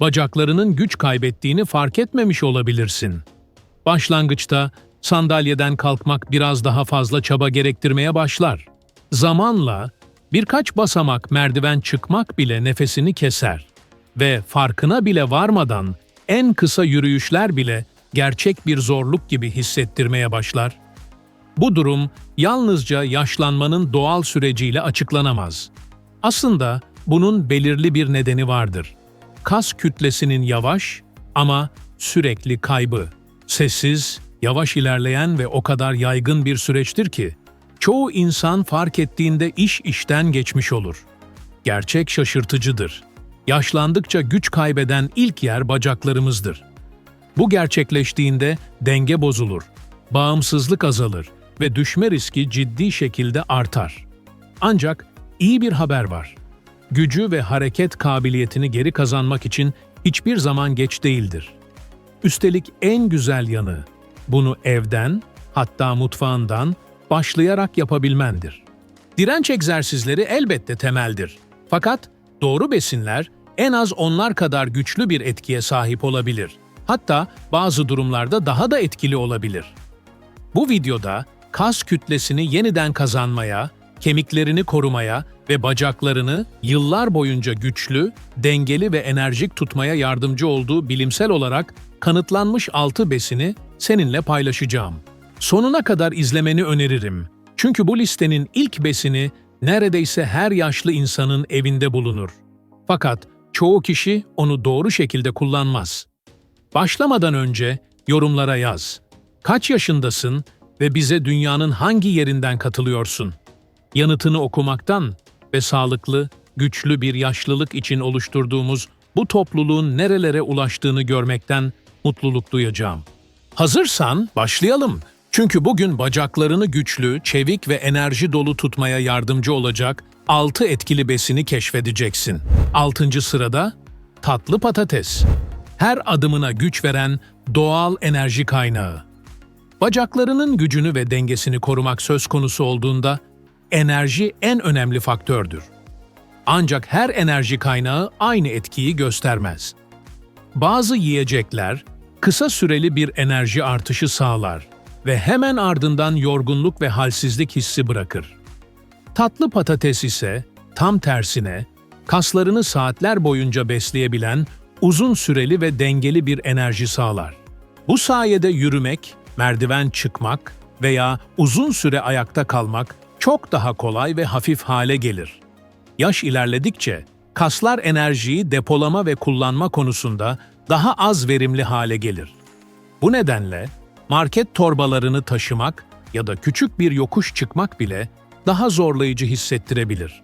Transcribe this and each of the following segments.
bacaklarının güç kaybettiğini fark etmemiş olabilirsin. Başlangıçta sandalyeden kalkmak biraz daha fazla çaba gerektirmeye başlar. Zamanla birkaç basamak merdiven çıkmak bile nefesini keser ve farkına bile varmadan en kısa yürüyüşler bile gerçek bir zorluk gibi hissettirmeye başlar. Bu durum yalnızca yaşlanmanın doğal süreciyle açıklanamaz. Aslında bunun belirli bir nedeni vardır. Kas kütlesinin yavaş ama sürekli kaybı. Sessiz, yavaş ilerleyen ve o kadar yaygın bir süreçtir ki çoğu insan fark ettiğinde iş işten geçmiş olur. Gerçek şaşırtıcıdır. Yaşlandıkça güç kaybeden ilk yer bacaklarımızdır. Bu gerçekleştiğinde denge bozulur, bağımsızlık azalır ve düşme riski ciddi şekilde artar. Ancak iyi bir haber var. Gücü ve hareket kabiliyetini geri kazanmak için hiçbir zaman geç değildir. Üstelik en güzel yanı bunu evden, hatta mutfağından başlayarak yapabilmendir. Direnç egzersizleri elbette temeldir. Fakat doğru besinler en az onlar kadar güçlü bir etkiye sahip olabilir. Hatta bazı durumlarda daha da etkili olabilir. Bu videoda kas kütlesini yeniden kazanmaya, kemiklerini korumaya ve bacaklarını yıllar boyunca güçlü, dengeli ve enerjik tutmaya yardımcı olduğu bilimsel olarak kanıtlanmış 6 besini seninle paylaşacağım. Sonuna kadar izlemeni öneririm. Çünkü bu listenin ilk besini neredeyse her yaşlı insanın evinde bulunur. Fakat çoğu kişi onu doğru şekilde kullanmaz. Başlamadan önce yorumlara yaz. Kaç yaşındasın ve bize dünyanın hangi yerinden katılıyorsun? Yanıtını okumaktan ve sağlıklı, güçlü bir yaşlılık için oluşturduğumuz bu topluluğun nerelere ulaştığını görmekten mutluluk duyacağım. Hazırsan başlayalım. Çünkü bugün bacaklarını güçlü, çevik ve enerji dolu tutmaya yardımcı olacak 6 etkili besini keşfedeceksin. 6. sırada tatlı patates. Her adımına güç veren doğal enerji kaynağı. Bacaklarının gücünü ve dengesini korumak söz konusu olduğunda enerji en önemli faktördür. Ancak her enerji kaynağı aynı etkiyi göstermez. Bazı yiyecekler kısa süreli bir enerji artışı sağlar ve hemen ardından yorgunluk ve halsizlik hissi bırakır. Tatlı patates ise tam tersine kaslarını saatler boyunca besleyebilen uzun süreli ve dengeli bir enerji sağlar. Bu sayede yürümek, merdiven çıkmak veya uzun süre ayakta kalmak çok daha kolay ve hafif hale gelir. Yaş ilerledikçe kaslar enerjiyi depolama ve kullanma konusunda daha az verimli hale gelir. Bu nedenle market torbalarını taşımak ya da küçük bir yokuş çıkmak bile daha zorlayıcı hissettirebilir.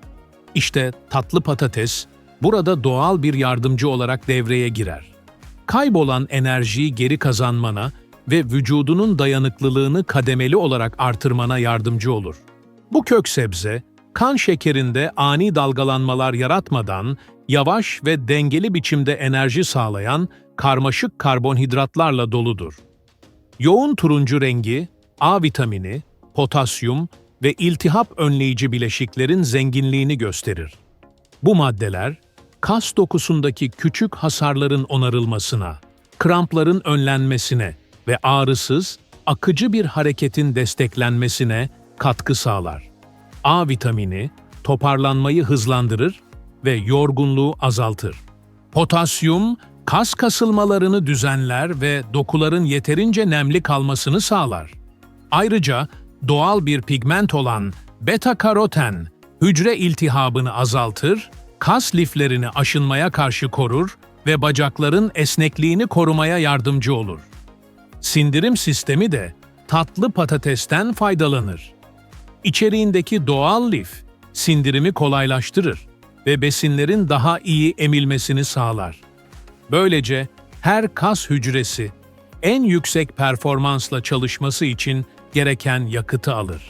İşte tatlı patates burada doğal bir yardımcı olarak devreye girer. Kaybolan enerjiyi geri kazanmana ve vücudunun dayanıklılığını kademeli olarak artırmana yardımcı olur. Bu kök sebze, kan şekerinde ani dalgalanmalar yaratmadan yavaş ve dengeli biçimde enerji sağlayan karmaşık karbonhidratlarla doludur. Yoğun turuncu rengi, A vitamini, potasyum ve iltihap önleyici bileşiklerin zenginliğini gösterir. Bu maddeler, kas dokusundaki küçük hasarların onarılmasına, krampların önlenmesine ve ağrısız, akıcı bir hareketin desteklenmesine katkı sağlar. A vitamini toparlanmayı hızlandırır ve yorgunluğu azaltır. Potasyum, kas kasılmalarını düzenler ve dokuların yeterince nemli kalmasını sağlar. Ayrıca doğal bir pigment olan beta-karoten, hücre iltihabını azaltır, kas liflerini aşınmaya karşı korur ve bacakların esnekliğini korumaya yardımcı olur. Sindirim sistemi de tatlı patatesten faydalanır. İçeriğindeki doğal lif, sindirimi kolaylaştırır ve besinlerin daha iyi emilmesini sağlar. Böylece her kas hücresi en yüksek performansla çalışması için gereken yakıtı alır.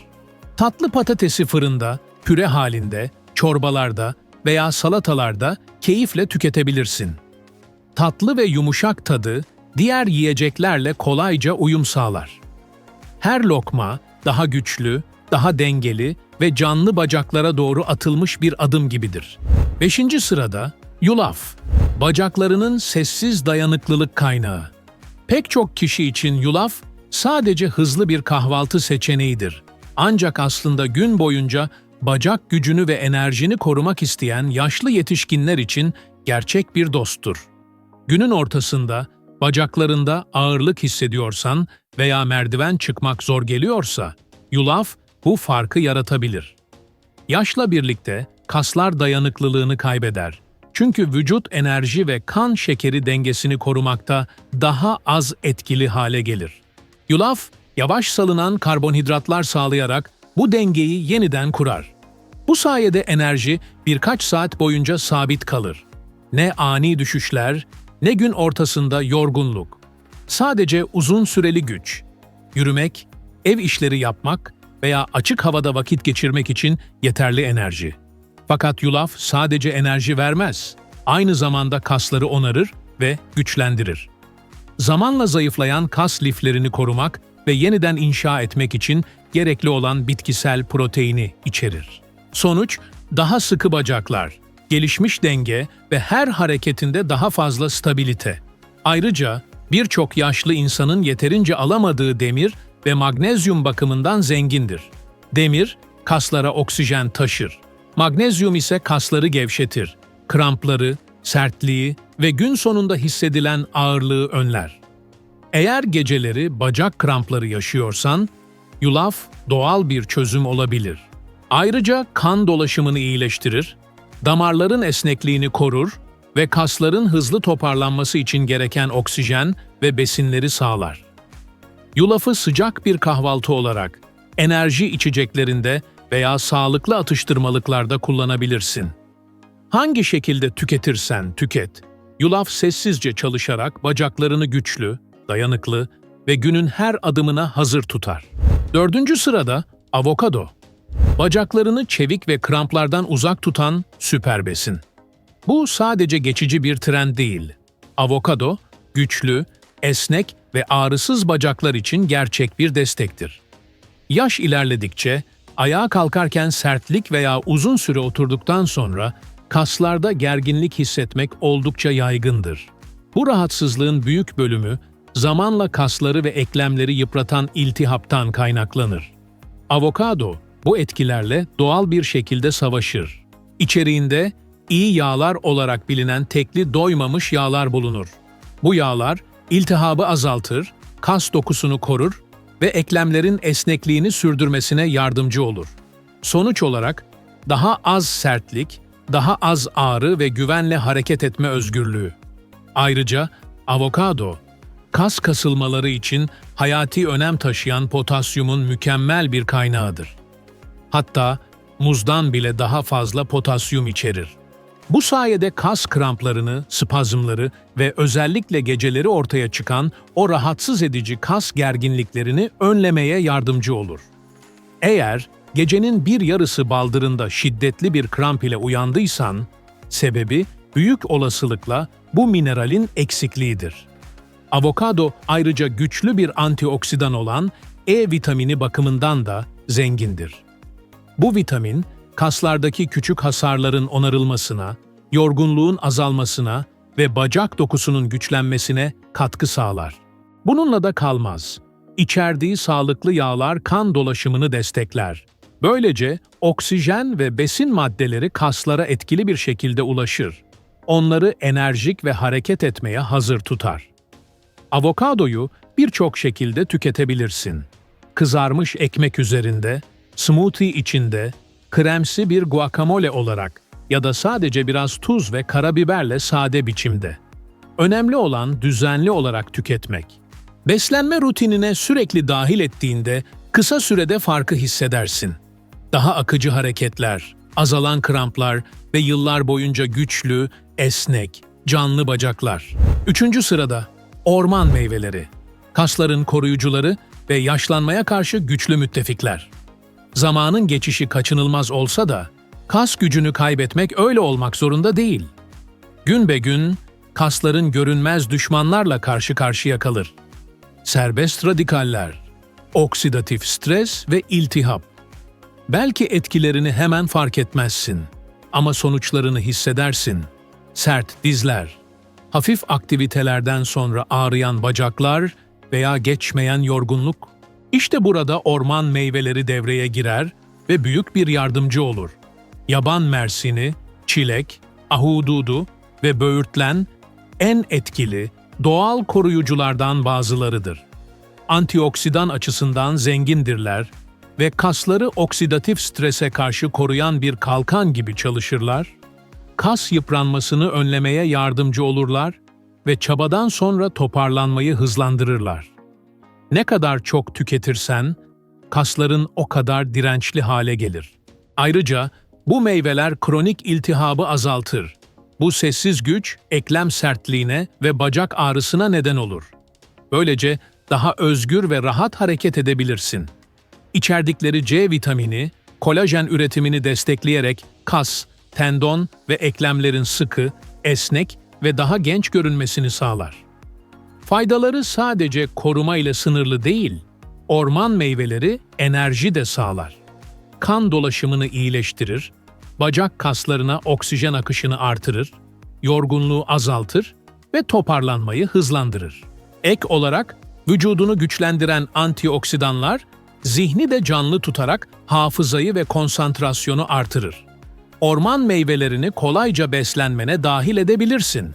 Tatlı patatesi fırında, püre halinde, çorbalarda veya salatalarda keyifle tüketebilirsin. Tatlı ve yumuşak tadı diğer yiyeceklerle kolayca uyum sağlar. Her lokma daha güçlü, daha dengeli ve canlı bacaklara doğru atılmış bir adım gibidir. 5. sırada yulaf. bacaklarının sessiz dayanıklılık kaynağı. Pek çok kişi için yulaf sadece hızlı bir kahvaltı seçeneğidir. Ancak aslında gün boyunca bacak gücünü ve enerjini korumak isteyen yaşlı yetişkinler için gerçek bir dosttur. Günün ortasında bacaklarında ağırlık hissediyorsan veya merdiven çıkmak zor geliyorsa, yulaf bu farkı yaratabilir. Yaşla birlikte kaslar dayanıklılığını kaybeder. Çünkü vücut enerji ve kan şekeri dengesini korumakta daha az etkili hale gelir. Yulaf, yavaş salınan karbonhidratlar sağlayarak bu dengeyi yeniden kurar. Bu sayede enerji birkaç saat boyunca sabit kalır. Ne ani düşüşler, ne gün ortasında yorgunluk. Sadece uzun süreli güç. Yürümek, ev işleri yapmak veya açık havada vakit geçirmek için yeterli enerji. Fakat yulaf sadece enerji vermez. Aynı zamanda kasları onarır ve güçlendirir. Zamanla zayıflayan kas liflerini korumak ve yeniden inşa etmek için gerekli olan bitkisel proteini içerir. Sonuç, daha sıkı bacaklar, gelişmiş denge ve her hareketinde daha fazla stabilite. Ayrıca birçok yaşlı insanın yeterince alamadığı demir ve magnezyum bakımından zengindir. Demir, kaslara oksijen taşır. Magnezyum ise kasları gevşetir. Krampları, sertliği ve gün sonunda hissedilen ağırlığı önler. Eğer geceleri bacak krampları yaşıyorsan, yulaf doğal bir çözüm olabilir. Ayrıca kan dolaşımını iyileştirir, damarların esnekliğini korur ve kasların hızlı toparlanması için gereken oksijen ve besinleri sağlar. Yulafı sıcak bir kahvaltı olarak enerji içeceklerinde veya sağlıklı atıştırmalıklarda kullanabilirsin. Hangi şekilde tüketirsen tüket, yulaf sessizce çalışarak bacaklarını güçlü, dayanıklı ve günün her adımına hazır tutar. Dördüncü sırada avokado. Bacaklarını çevik ve kramplardan uzak tutan süper besin. Bu sadece geçici bir trend değil. Avokado, güçlü, esnek ve ağrısız bacaklar için gerçek bir destektir. Yaş ilerledikçe, ayağa kalkarken sertlik veya uzun süre oturduktan sonra kaslarda gerginlik hissetmek oldukça yaygındır. Bu rahatsızlığın büyük bölümü zamanla kasları ve eklemleri yıpratan iltihaptan kaynaklanır. Avokado bu etkilerle doğal bir şekilde savaşır. İçeriğinde iyi yağlar olarak bilinen tekli doymamış yağlar bulunur. Bu yağlar iltihabı azaltır, kas dokusunu korur ve eklemlerin esnekliğini sürdürmesine yardımcı olur. Sonuç olarak daha az sertlik, daha az ağrı ve güvenle hareket etme özgürlüğü. Ayrıca avokado, kas kasılmaları için hayati önem taşıyan potasyumun mükemmel bir kaynağıdır. Hatta muzdan bile daha fazla potasyum içerir. Bu sayede kas kramplarını, spazmları ve özellikle geceleri ortaya çıkan o rahatsız edici kas gerginliklerini önlemeye yardımcı olur. Eğer gecenin bir yarısı baldırında şiddetli bir kramp ile uyandıysan, sebebi büyük olasılıkla bu mineralin eksikliğidir. Avokado ayrıca güçlü bir antioksidan olan E vitamini bakımından da zengindir. Bu vitamin, kaslardaki küçük hasarların onarılmasına, yorgunluğun azalmasına ve bacak dokusunun güçlenmesine katkı sağlar. Bununla da kalmaz. İçerdiği sağlıklı yağlar kan dolaşımını destekler. Böylece oksijen ve besin maddeleri kaslara etkili bir şekilde ulaşır. Onları enerjik ve hareket etmeye hazır tutar. Avokadoyu birçok şekilde tüketebilirsin. Kızarmış ekmek üzerinde, smoothie içinde, kremsi bir guacamole olarak ya da sadece biraz tuz ve karabiberle sade biçimde. Önemli olan düzenli olarak tüketmek. Beslenme rutinine sürekli dahil ettiğinde kısa sürede farkı hissedersin. Daha akıcı hareketler, azalan kramplar ve yıllar boyunca güçlü, esnek, canlı bacaklar. Üçüncü sırada orman meyveleri. Kasların koruyucuları ve yaşlanmaya karşı güçlü müttefikler. Zamanın geçişi kaçınılmaz olsa da kas gücünü kaybetmek öyle olmak zorunda değil. Gün be gün kasların görünmez düşmanlarla karşı karşıya kalır. Serbest radikaller, oksidatif stres ve iltihap. Belki etkilerini hemen fark etmezsin ama sonuçlarını hissedersin. Sert dizler, hafif aktivitelerden sonra ağrıyan bacaklar veya geçmeyen yorgunluk. İşte burada orman meyveleri devreye girer ve büyük bir yardımcı olur. Yaban mersini, çilek, ahududu ve böğürtlen en etkili doğal koruyuculardan bazılarıdır. Antioksidan açısından zengindirler ve kasları oksidatif strese karşı koruyan bir kalkan gibi çalışırlar, kas yıpranmasını önlemeye yardımcı olurlar ve çabadan sonra toparlanmayı hızlandırırlar. Ne kadar çok tüketirsen, kasların o kadar dirençli hale gelir. Ayrıca bu meyveler kronik iltihabı azaltır. Bu sessiz güç eklem sertliğine ve bacak ağrısına neden olur. Böylece daha özgür ve rahat hareket edebilirsin. İçerdikleri C vitamini, kolajen üretimini destekleyerek kas, tendon ve eklemlerin sıkı, esnek ve daha genç görünmesini sağlar. Faydaları sadece koruma ile sınırlı değil, orman meyveleri enerji de sağlar. Kan dolaşımını iyileştirir, bacak kaslarına oksijen akışını artırır, yorgunluğu azaltır ve toparlanmayı hızlandırır. Ek olarak vücudunu güçlendiren antioksidanlar zihni de canlı tutarak hafızayı ve konsantrasyonu artırır. Orman meyvelerini kolayca beslenmene dahil edebilirsin.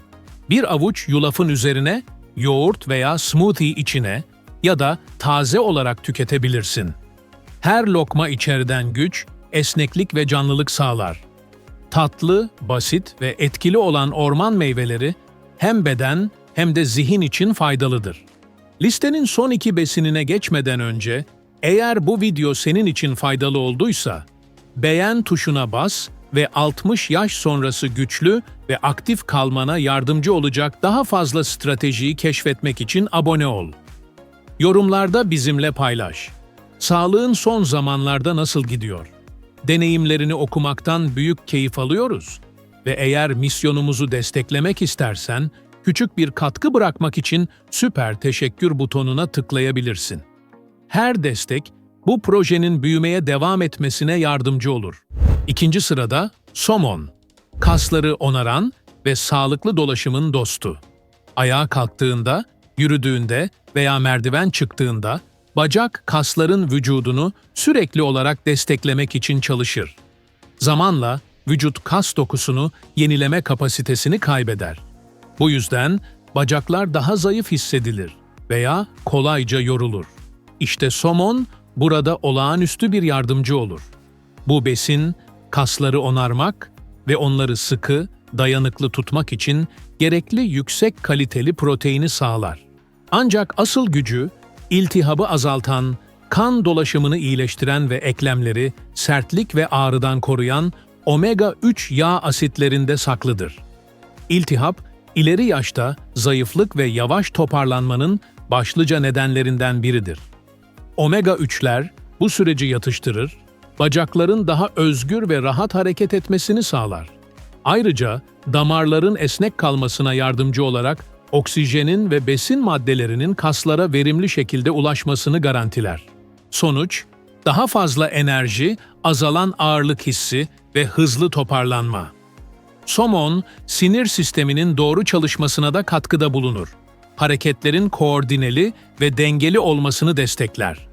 Bir avuç yulafın üzerine yoğurt veya smoothie içine ya da taze olarak tüketebilirsin. Her lokma içeriden güç, esneklik ve canlılık sağlar. Tatlı, basit ve etkili olan orman meyveleri hem beden hem de zihin için faydalıdır. Listenin son iki besinine geçmeden önce, eğer bu video senin için faydalı olduysa, beğen tuşuna bas ve 60 yaş sonrası güçlü ve aktif kalmana yardımcı olacak daha fazla stratejiyi keşfetmek için abone ol. Yorumlarda bizimle paylaş. Sağlığın son zamanlarda nasıl gidiyor? Deneyimlerini okumaktan büyük keyif alıyoruz. Ve eğer misyonumuzu desteklemek istersen, küçük bir katkı bırakmak için süper teşekkür butonuna tıklayabilirsin. Her destek, bu projenin büyümeye devam etmesine yardımcı olur. İkinci sırada somon. Kasları onaran ve sağlıklı dolaşımın dostu. Ayağa kalktığında, yürüdüğünde veya merdiven çıktığında bacak kasların vücudunu sürekli olarak desteklemek için çalışır. Zamanla vücut kas dokusunu yenileme kapasitesini kaybeder. Bu yüzden bacaklar daha zayıf hissedilir veya kolayca yorulur. İşte somon burada olağanüstü bir yardımcı olur. Bu besin kasları onarmak ve onları sıkı, dayanıklı tutmak için gerekli yüksek kaliteli proteini sağlar. Ancak asıl gücü iltihabı azaltan, kan dolaşımını iyileştiren ve eklemleri sertlik ve ağrıdan koruyan omega-3 yağ asitlerinde saklıdır. İltihap, ileri yaşta zayıflık ve yavaş toparlanmanın başlıca nedenlerinden biridir. Omega-3'ler bu süreci yatıştırır, bacakların daha özgür ve rahat hareket etmesini sağlar. Ayrıca damarların esnek kalmasına yardımcı olarak oksijenin ve besin maddelerinin kaslara verimli şekilde ulaşmasını garantiler. Sonuç, daha fazla enerji, azalan ağırlık hissi ve hızlı toparlanma. Somon, sinir sisteminin doğru çalışmasına da katkıda bulunur. Hareketlerin koordineli ve dengeli olmasını destekler.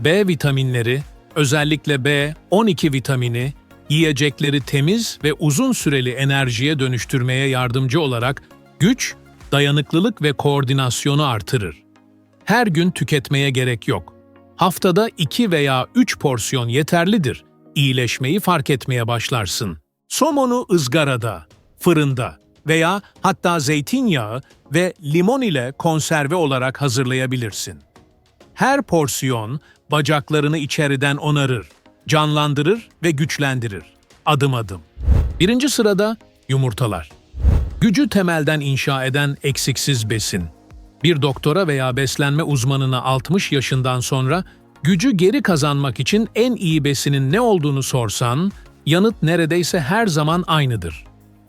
B vitaminleri, özellikle B12 vitamini, yiyecekleri temiz ve uzun süreli enerjiye dönüştürmeye yardımcı olarak güç, dayanıklılık ve koordinasyonu artırır. Her gün tüketmeye gerek yok. Haftada 2 veya 3 porsiyon yeterlidir. İyileşmeyi fark etmeye başlarsın. Somonu ızgarada, fırında veya hatta zeytinyağı ve limon ile konserve olarak hazırlayabilirsin. Her porsiyon bacaklarını içeriden onarır, canlandırır ve güçlendirir. Adım adım. Birinci sırada yumurtalar. Gücü temelden inşa eden eksiksiz besin. Bir doktora veya beslenme uzmanına 60 yaşından sonra gücü geri kazanmak için en iyi besinin ne olduğunu sorsan, yanıt neredeyse her zaman aynıdır.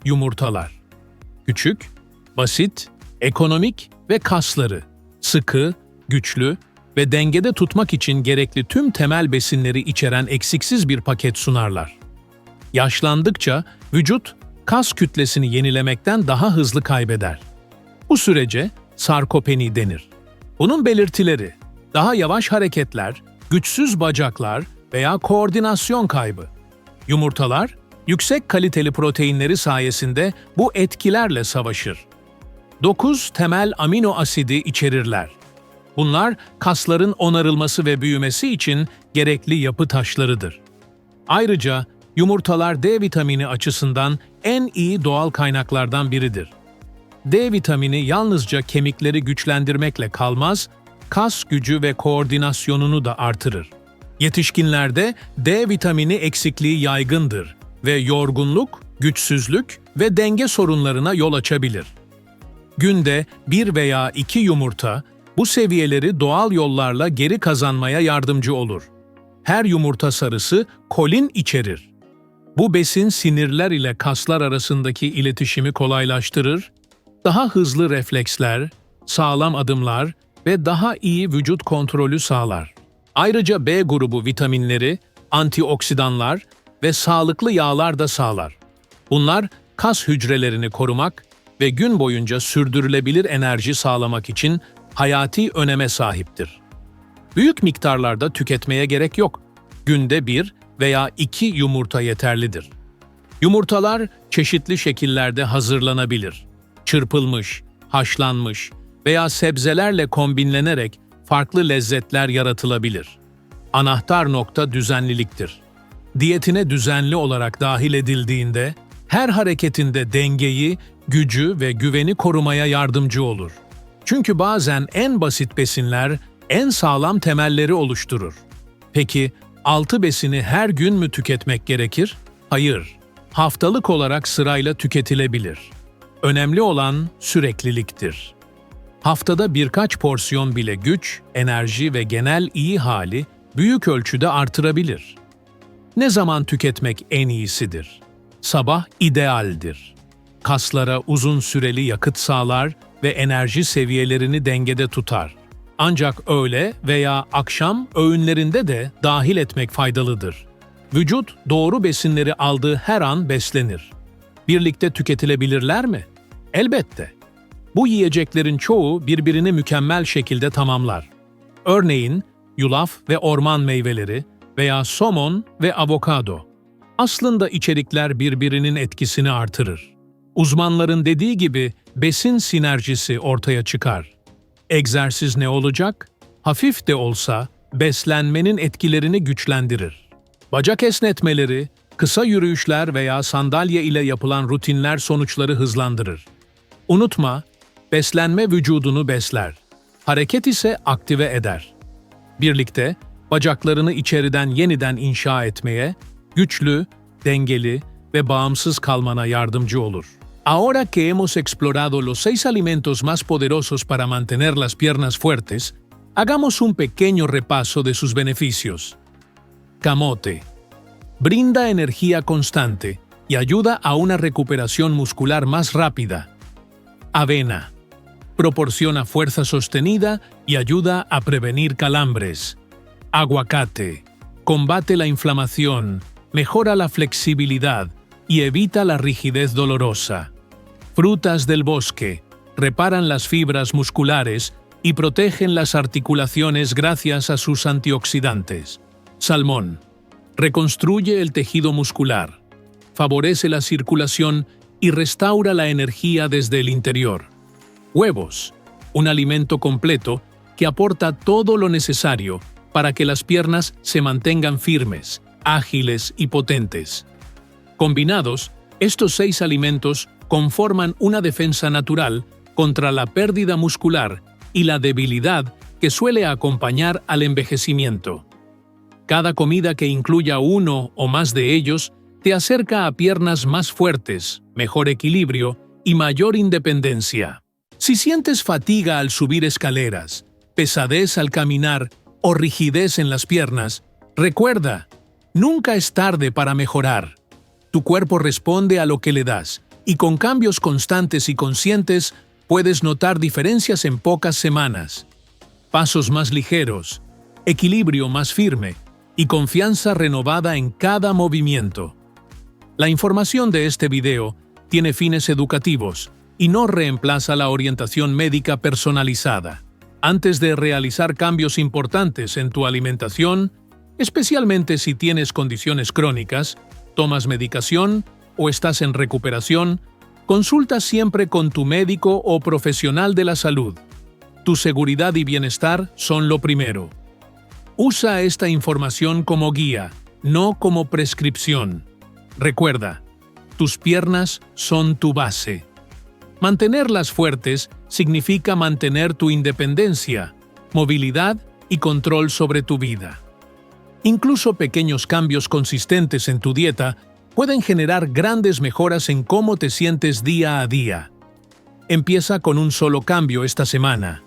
Yumurtalar. Küçük, basit, ekonomik ve kasları. Sıkı, güçlü ve dengede tutmak için gerekli tüm temel besinleri içeren eksiksiz bir paket sunarlar. Yaşlandıkça vücut kas kütlesini yenilemekten daha hızlı kaybeder. Bu sürece sarkopeni denir. Bunun belirtileri daha yavaş hareketler, güçsüz bacaklar veya koordinasyon kaybı. Yumurtalar yüksek kaliteli proteinleri sayesinde bu etkilerle savaşır. 9 temel amino asidi içerirler. Bunlar kasların onarılması ve büyümesi için gerekli yapı taşlarıdır. Ayrıca yumurtalar D vitamini açısından en iyi doğal kaynaklardan biridir. D vitamini yalnızca kemikleri güçlendirmekle kalmaz, kas gücü ve koordinasyonunu da artırır. Yetişkinlerde D vitamini eksikliği yaygındır ve yorgunluk, güçsüzlük ve denge sorunlarına yol açabilir. Günde bir veya iki yumurta bu seviyeleri doğal yollarla geri kazanmaya yardımcı olur. Her yumurta sarısı kolin içerir. Bu besin sinirler ile kaslar arasındaki iletişimi kolaylaştırır, daha hızlı refleksler, sağlam adımlar ve daha iyi vücut kontrolü sağlar. Ayrıca B grubu vitaminleri, antioksidanlar ve sağlıklı yağlar da sağlar. Bunlar kas hücrelerini korumak ve gün boyunca sürdürülebilir enerji sağlamak için hayati öneme sahiptir. Büyük miktarlarda tüketmeye gerek yok. Günde bir veya iki yumurta yeterlidir. Yumurtalar çeşitli şekillerde hazırlanabilir. Çırpılmış, haşlanmış veya sebzelerle kombinlenerek farklı lezzetler yaratılabilir. Anahtar nokta düzenliliktir. Diyetine düzenli olarak dahil edildiğinde her hareketinde dengeyi, gücü ve güveni korumaya yardımcı olur. Çünkü bazen en basit besinler en sağlam temelleri oluşturur. Peki altı besini her gün mü tüketmek gerekir? Hayır. Haftalık olarak sırayla tüketilebilir. Önemli olan sürekliliktir. Haftada birkaç porsiyon bile güç, enerji ve genel iyi hali büyük ölçüde artırabilir. Ne zaman tüketmek en iyisidir? Sabah idealdir. Kaslara uzun süreli yakıt sağlar ve enerji seviyelerini dengede tutar. Ancak öğle veya akşam öğünlerinde de dahil etmek faydalıdır. Vücut doğru besinleri aldığı her an beslenir. Birlikte tüketilebilirler mi? Elbette. Bu yiyeceklerin çoğu birbirini mükemmel şekilde tamamlar. Örneğin yulaf ve orman meyveleri veya somon ve avokado. Aslında içerikler birbirinin etkisini artırır. Uzmanların dediği gibi besin sinerjisi ortaya çıkar. Egzersiz ne olacak? Hafif de olsa beslenmenin etkilerini güçlendirir. Bacak esnetmeleri, kısa yürüyüşler veya sandalye ile yapılan rutinler sonuçları hızlandırır. Unutma, beslenme vücudunu besler, hareket ise aktive eder. Birlikte bacaklarını içeriden yeniden inşa etmeye, güçlü, dengeli ve bağımsız kalmana yardımcı olur. Ahora que hemos explorado los seis alimentos más poderosos para mantener las piernas fuertes, hagamos un pequeño repaso de sus beneficios. Camote. Brinda energía constante y ayuda a una recuperación muscular más rápida. Avena. Proporciona fuerza sostenida y ayuda a prevenir calambres. Aguacate. Combate la inflamación, mejora la flexibilidad y evita la rigidez dolorosa. Frutas del bosque reparan las fibras musculares y protegen las articulaciones gracias a sus antioxidantes. Salmón. Reconstruye el tejido muscular, favorece la circulación y restaura la energía desde el interior. Huevos. Un alimento completo que aporta todo lo necesario para que las piernas se mantengan firmes, ágiles y potentes. Combinados, estos seis alimentos conforman una defensa natural contra la pérdida muscular y la debilidad que suele acompañar al envejecimiento. Cada comida que incluya uno o más de ellos te acerca a piernas más fuertes, mejor equilibrio y mayor independencia. Si sientes fatiga al subir escaleras, pesadez al caminar o rigidez en las piernas, recuerda, nunca es tarde para mejorar. Tu cuerpo responde a lo que le das y con cambios constantes y conscientes puedes notar diferencias en pocas semanas. Pasos más ligeros, equilibrio más firme y confianza renovada en cada movimiento. La información de este video tiene fines educativos y no reemplaza la orientación médica personalizada. Antes de realizar cambios importantes en tu alimentación, especialmente si tienes condiciones crónicas, tomas medicación o estás en recuperación, consulta siempre con tu médico o profesional de la salud. Tu seguridad y bienestar son lo primero. Usa esta información como guía, no como prescripción. Recuerda, tus piernas son tu base. Mantenerlas fuertes significa mantener tu independencia, movilidad y control sobre tu vida. Incluso pequeños cambios consistentes en tu dieta pueden generar grandes mejoras en cómo te sientes día a día. Empieza con un solo cambio esta semana.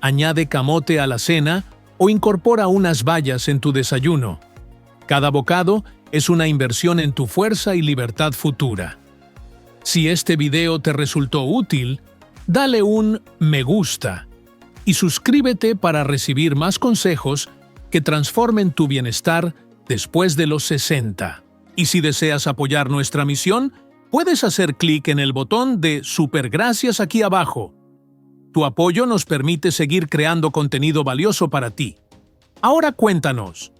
Añade camote a la cena o incorpora unas bayas en tu desayuno. Cada bocado es una inversión en tu fuerza y libertad futura. Si este video te resultó útil, dale un me gusta y suscríbete para recibir más consejos que transformen tu bienestar después de los 60. Y si deseas apoyar nuestra misión, puedes hacer clic en el botón de Super Gracias aquí abajo. Tu apoyo nos permite seguir creando contenido valioso para ti. Ahora cuéntanos,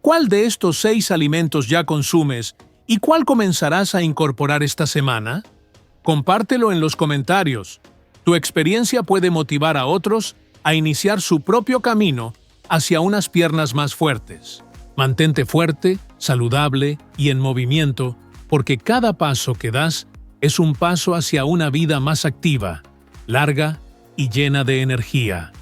¿cuál de estos seis alimentos ya consumes y cuál comenzarás a incorporar esta semana? Compártelo en los comentarios. Tu experiencia puede motivar a otros a iniciar su propio camino hacia unas piernas más fuertes. Mantente fuerte, saludable y en movimiento, porque cada paso que das es un paso hacia una vida más activa, larga y llena de energía.